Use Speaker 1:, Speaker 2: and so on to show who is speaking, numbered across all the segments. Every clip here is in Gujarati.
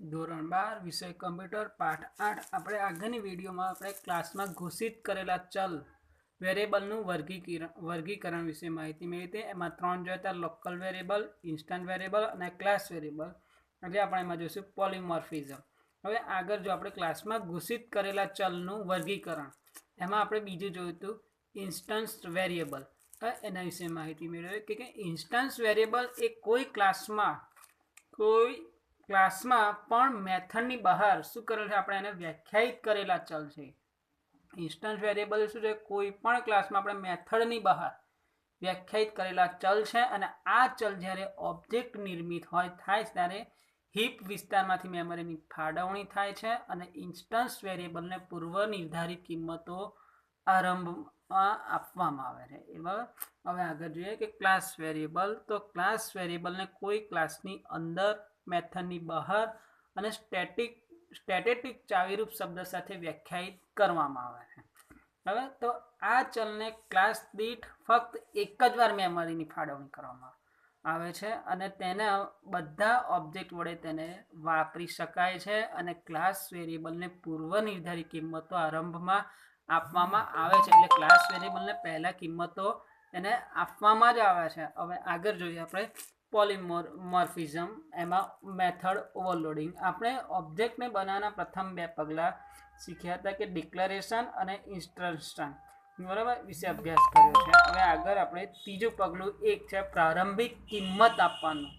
Speaker 1: ધોરણ બાર, વિષય કમ્પ્યુટર, પાઠ આઠ. આપણે આગળની વિડીયોમાં આપણે ક્લાસમાં ઘોષિત કરેલા ચલ વેરિયેબલનું વર્ગીકરણ વર્ગીકરણ વિશે માહિતી મેળવી હતી. એમાં ત્રણ જોઈતા, લોકલ વેરિયેબલ ઇન્સ્ટન્ટ વેરિયેબલ અને ક્લાસ વેરિયેબલ એટલે આપણે એમાં જોઈશું પોલિમોર્ફિઝમ. હવે આગળ જો આપણે ક્લાસમાં ઘોષિત કરેલા ચલનું વર્ગીકરણ, એમાં આપણે બીજું જોયું હતું, ઇન્સ્ટન્સ વેરિયેબલ એના વિશે માહિતી મેળવી કે ઇન્સ્ટન્સ વેરિયેબલ એ કોઈ ક્લાસમાં કોઈ ક્લાસમાં પણ મેથડની બહાર શું કરેલ છે આપણે એને વ્યાખ્યાયિત કરેલા ચલ છે. ઇન્સ્ટન્સ વેરિયેબલ શું છે? કોઈ પણ ક્લાસમાં આપણે મેથડની બહાર વ્યાખ્યાયિત કરેલા ચલ છે અને આ ચલ જ્યારે ઓબ્જેક્ટ નિર્મિત હોય થાય ત્યારે હિપ વિસ્તારમાંથી મેમરીની ફાળવણી થાય છે અને ઇન્સ્ટન્સ વેરિયેબલને પૂર્વ નિર્ધારિત કિંમતો આરંભમાં આપવામાં આવે છે. એમાં હવે આગળ જોઈએ કે ક્લાસ વેરિયેબલ તો ક્લાસ વેરિયેબલને કોઈ ક્લાસની અંદર મેથડની બહાર અને સ્ટેટિક સ્ટેટેટિક ચાવીરૂપ શબ્દ સાથે વ્યાખ્યાયિત કરવામાં આવે છે. હવે તો આ ચલને ક્લાસ દીઠ ફક્ત એક જ વાર મેમરીની ફાળવણી કરવામાં આવે છે અને તેને બધા ઓબ્જેક્ટ વડે તેને વાપરી શકાય છે અને ક્લાસ વેરિયેબલને પૂર્વ નિર્ધારિત કિંમતો આરંભમાં આપવામાં આવે છે. એટલે ક્લાસ વેરિયેબલને પહેલાં કિંમતો એને આપવામાં જ આવે છે. હવે આગળ જોઈએ આપણે પોલિમોર્ફિઝમ એમાં મેથડ ઓવરલોડિંગ. આપણે ઓબ્જેક્ટને બનાવવાના પ્રથમ બે પગલાં શીખ્યા હતા કે ડિક્લેરેશન અને ઇન્સ્ટ્રક્શન. બરાબર? વિશે અભ્યાસ કર્યો છે. હવે આગળ આપણે ત્રીજું પગલું એક છે પ્રારંભિક કિંમત આપવાનું.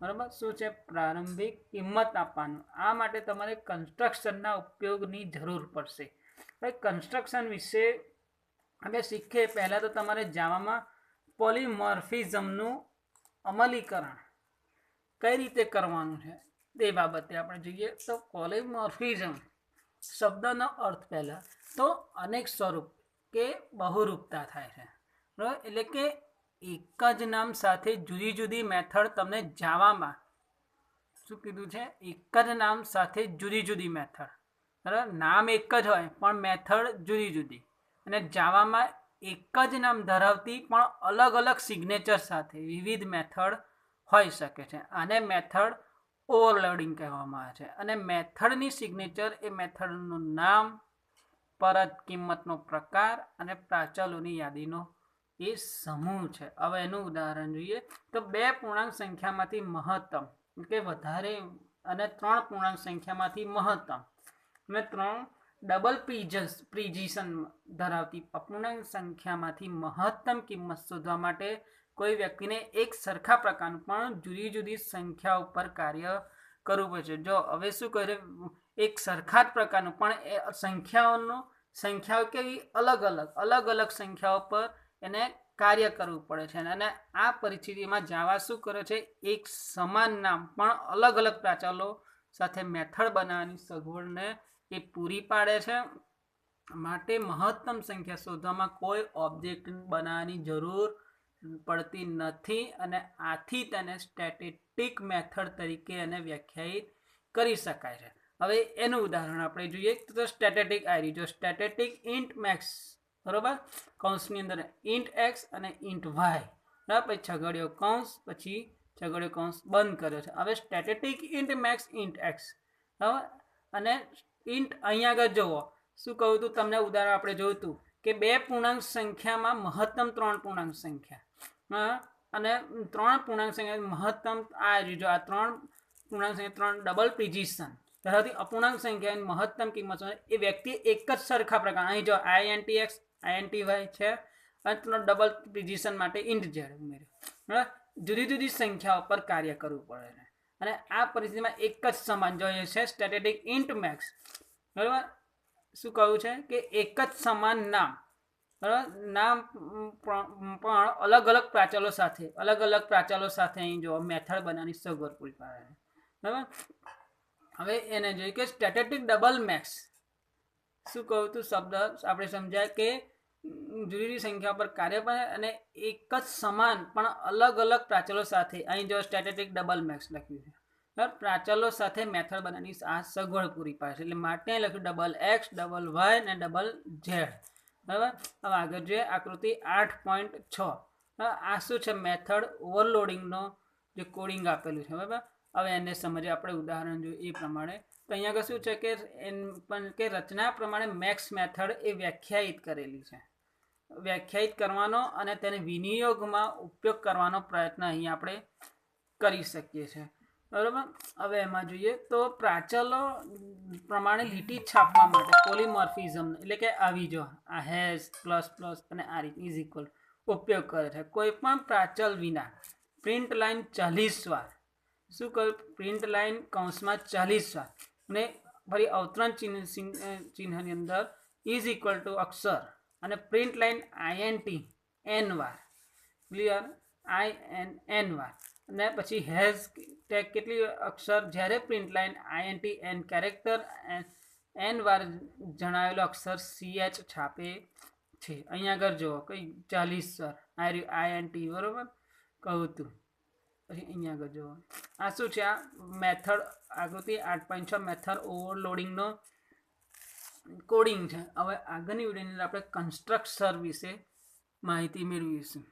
Speaker 1: બરાબર? શું છે? પ્રારંભિક કિંમત આપવાનું. આ માટે તમારે કન્સ્ટ્રક્શનના ઉપયોગની જરૂર પડશે. ભાઈ, કન્સ્ટ્રક્શન વિશે અમે શીખીએ. પહેલાં તો તમારે જાવામાં પોલિમોર્ફિઝમનું અમલીકરણ. કઈ રીતે કરવાનું છે તે બાબતે આપણે જોઈએ તો પોલિમોર્ફિઝમ શબ્દનો અર્થ પહેલાં તો અનેક સ્વરૂપ કે બહુરૂપતા થાય છે. બરાબર? એટલે કે એક જ નામ સાથે જુદી જુદી મેથડ તમને જાવામાં શું કીધું છે? એક જ નામ સાથે જુદી જુદી મેથડ. બરાબર? નામ એક જ હોય પણ મેથડ જુદી જુદી. અને જાવામાં એક જ નામ ધરાવતી પણ અલગ અલગ સિગ્નેચર સાથે વિવિધ મેથડ હોઈ શકે છે. આને મેથડ ઓવરલોડિંગ કહેવામાં આવે છે. અને મેથડની સિગ્નેચર એ મેથડનું નામ, પરત કિંમતનો પ્રકાર અને પ્રાચલોની યાદીનો એ સમૂહ છે. હવે એનું ઉદાહરણ જોઈએ તો બે પૂર્ણાંક સંખ્યામાંથી મહત્તમ, કે વધારે, અને ત્રણ પૂર્ણાંક સંખ્યામાંથી મહત્તમ. અને ત્રણ ડબલ પ્રિજન્સ પ્રિજિશન ધરાવતી અપૂર્ણાંક સંખ્યામાંથી મહત્તમ કિંમત શોધવા માટે કોઈ વ્યક્તિને એક સરખા પ્રકારનું પણ જુદી જુદી સંખ્યા ઉપર કાર્ય કરવું પડશે જો હવે શું કરે એક સરખા જ પ્રકારનું પણ એ સંખ્યાઓનો સંખ્યાઓ કેવી? અલગ અલગ અલગ અલગ સંખ્યાઓ પર એને કાર્ય કરવું પડે છે. અને આ પરિસ્થિતિમાં જાવા શું કરે છે? એક સમાન નામ પણ અલગ અલગ પ્રાચલો સાથે મેથડ બનાવવાની સગવડને એ પૂરી પાડે છે. માટે મહત્તમ સંખ્યા શોધવામાં કોઈ ઓબ્જેક્ટ બનાવવાની જરૂર પડતી નથી અને આથી તેને સ્ટેટિસ્ટિક મેથડ તરીકે એને વ્યાખ્યાયિત કરી શકાય છે. હવે એનું ઉદાહરણ આપણે જોઈએ તો સ્ટેટેટિક આઈડી જો સ્ટેટેટિક ઇન્ટ મેક્સ બરોબર? કૌંસની અંદર ઇન્ટ એક્સ અને ઇન્ટ વાય બરાબર? પછી છગડીયો કૌંસ, પછી છગડીયો કૌંસ બંધ કર્યો છે. હવે static int max int x બરાબર? અને ઇન્ટ અહીંયા આગળ જુઓ. શું કહું હતું તમને ઉદાહરણ આપણે જોયું હતું કે બે પૂર્ણાંક સંખ્યામાં મહત્તમ ત્રણ પૂર્ણાંક સંખ્યા. અને ત્રણ પૂર્ણાંક સંખ્યા મહત્તમ આ જો આ ત્રણ પૂર્ણાંક સંખ્યા, ત્રણ ડબલ પ્રિઝિશન ધરાવતી અપૂર્ણાંક સંખ્યાની મહત્તમ કિંમત એ વ્યક્તિ એક જ સરખા પ્રકાર અહીં જો આઈએનટી એક્સ આઈએનટી વાય છે, અને ત્રણ ડબલ પ્રિઝિશન માટે ઇન્ટ ઝેડ ઉમેર્યું. બરાબર જુદી જુદી સંખ્યાઓ પર કાર્ય કરવું પડે અને આ પરિસ્થિતિમાં એક જ સમાન જોઈએ છે સ્ટેટેટિક ઇન્ટ મેક્સ બરાબર? શું કહ્યું છે? કે એક જ સમાન નામ. બરાબર? નામ પણ અલગ અલગ પ્રાચલો સાથે, અલગ અલગ પ્રાચલો સાથે અહીં જો મેથડ બનાવવાની સગવડ પૂરી પાડે બરાબર? હવે એને જોઈએ કે સ્ટેટેટિક ડબલ મેક્સ. શું કહું તું? શબ્દ આપણે સમજાય કે જુદી સંખ્યા પર કાર્ય પણ અને એક જ સમાન, પણ અલગ અલગ પ્રાચલો સાથે. અહીં જો સ્ટેટેટિક ડબલ મેક્સ લખ્યું છે. પ્રાચલો સાથે મેથડ બનાવવાની આ સગવડ પૂરી પાડે એટલે માટે લખ્યું ડબલ એક્સ ડબલ વાય અને ડબલ ઝેડ બરાબર? હવે આગળ જોઈએ આકૃતિ આઠ પોઈન્ટ છ. આ શું છે? મેથડ ઓવરલોડિંગનો જે કોડિંગ આપેલું છે. બરાબર? હવે એને સમજીએ. આપણે ઉદાહરણ જોઈએ એ પ્રમાણે. તો અહીંયા આગળ શું છે કે એન પણ કે રચના પ્રમાણે મેક્સ મેથડ એ વ્યાખ્યાયિત કરેલી છે. વ્યાખ્યાયિત કરવાનો અને તેને વિનિયોગમાં ઉપયોગ કરવાનો પ્રયત્ન અહીં આપણે કરી શકીએ છીએ. બરાબર? હવે એમાં જોઈએ તો પ્રાચલો પ્રમાણે લીટી છાપવા માટે, પોલિમોર્ફિઝમ એટલે કે આવી જો, આ હેઝ પ્લસ પ્લસ અને આ રીત ઇઝ ઇક્વલ ઉપયોગ કરે છે. કોઈ પણ પ્રાચલ વિના પ્રિન્ટ લાઈન ચાલીસ વાર. શું કહ્યું? પ્રિન્ટ લાઇન કૌંસમાં ચાલીસ વાર. અને ફરી અવતરણ ચિહ્ન, ચિહ્ન- ચિહ્નની અંદર ઇઝ ઇક્વલ ટુ અક્ષર અને પ્રિન્ટ લાઈન આઈએનટી એન વાર. ક્લિયર આઈ એન એન વાર. અને પછી હેઝ ટેગ કેટલી અક્ષર? જ્યારે print line INT N character N વાર જણાવેલો અક્ષર સીએચ છાપે છે. અહીંયા આગળ જુઓ, કઈ ચાલીસ સર આ આઈએનટી બરોબર? કહું તું. પછી અહીંયા આગળ જુઓ. આ શું છે? આ મેથડ આકૃતિ આઠ પોઈન્ટ છ મેથડ ઓવરલોડિંગનો કોડિંગ છે. હવે આગળની વિડીયોની અંદર આપણે કન્સ્ટ્રક્ટર વિશે માહિતી મેળવીશું.